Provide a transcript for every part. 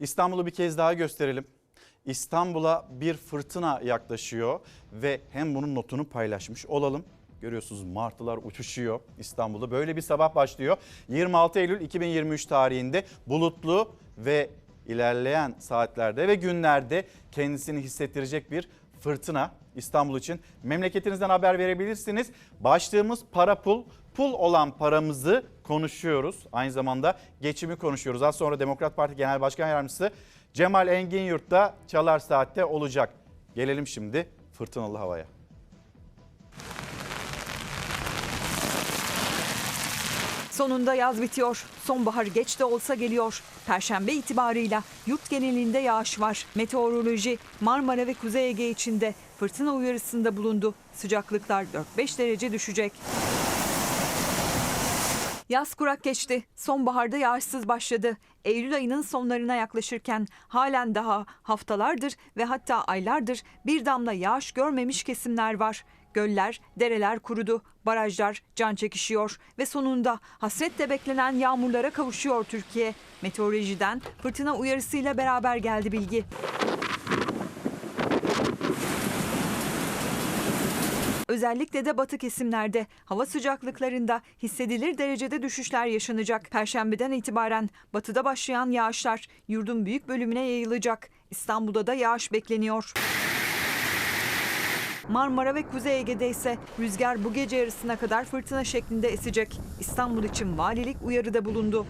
İstanbul'u bir kez daha gösterelim. İstanbul'a bir fırtına yaklaşıyor ve hem bunun notunu paylaşmış olalım. Görüyorsunuz martılar uçuşuyor İstanbul'da. Böyle bir sabah başlıyor. 26 Eylül 2023 tarihinde bulutlu ve ilerleyen saatlerde ve günlerde kendisini hissettirecek bir fırtına İstanbul için. Memleketinizden haber verebilirsiniz. Başlığımız para pul. Pul olan paramızı konuşuyoruz. Aynı zamanda geçimi konuşuyoruz. Az sonra Demokrat Parti Genel Başkan Yardımcısı Cemal Engin Yurt'ta Çalar Saat'te olacak. Gelelim şimdi fırtınalı havaya. Sonunda yaz bitiyor. Sonbahar geç de olsa geliyor. Perşembe itibarıyla yurt genelinde yağış var. Meteoroloji Marmara ve Kuzey Ege içinde fırtına uyarısında bulundu. Sıcaklıklar 4-5 derece düşecek. Yaz kurak geçti. Sonbaharda yağışsız başladı. Eylül ayının sonlarına yaklaşırken halen daha haftalardır ve hatta aylardır bir damla yağış görmemiş kesimler var. Göller, dereler kurudu, barajlar can çekişiyor ve sonunda hasretle beklenen yağmurlara kavuşuyor Türkiye. Meteorolojiden fırtına uyarısıyla beraber geldi bilgi. Özellikle de batı kesimlerde hava sıcaklıklarında hissedilir derecede düşüşler yaşanacak. Perşembeden itibaren batıda başlayan yağışlar yurdun büyük bölümüne yayılacak. İstanbul'da da yağış bekleniyor. Marmara ve Kuzey Ege'de ise rüzgar bu gece yarısına kadar fırtına şeklinde esecek. İstanbul için valilik uyarıda bulundu.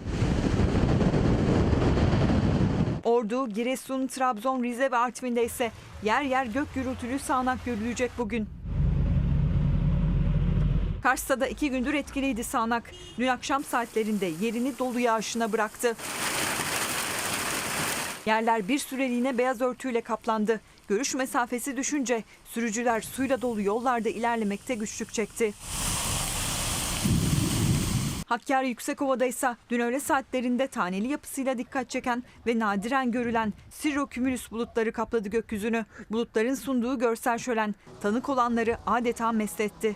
Ordu, Giresun, Trabzon, Rize ve Artvin'de ise yer yer gök gürültülü sağanak görülecek bugün. Kars'ta da iki gündür etkiliydi sağanak. Dün akşam saatlerinde yerini dolu yağışına bıraktı. Yerler bir süreliğine beyaz örtüyle kaplandı. Görüş mesafesi düşünce sürücüler suyla dolu yollarda ilerlemekte güçlük çekti. Hakkari Yüksekova'da ise dün öğle saatlerinde taneli yapısıyla dikkat çeken ve nadiren görülen sirrokümülüs bulutları kapladı gökyüzünü. Bulutların sunduğu görsel şölen tanık olanları adeta mest etti.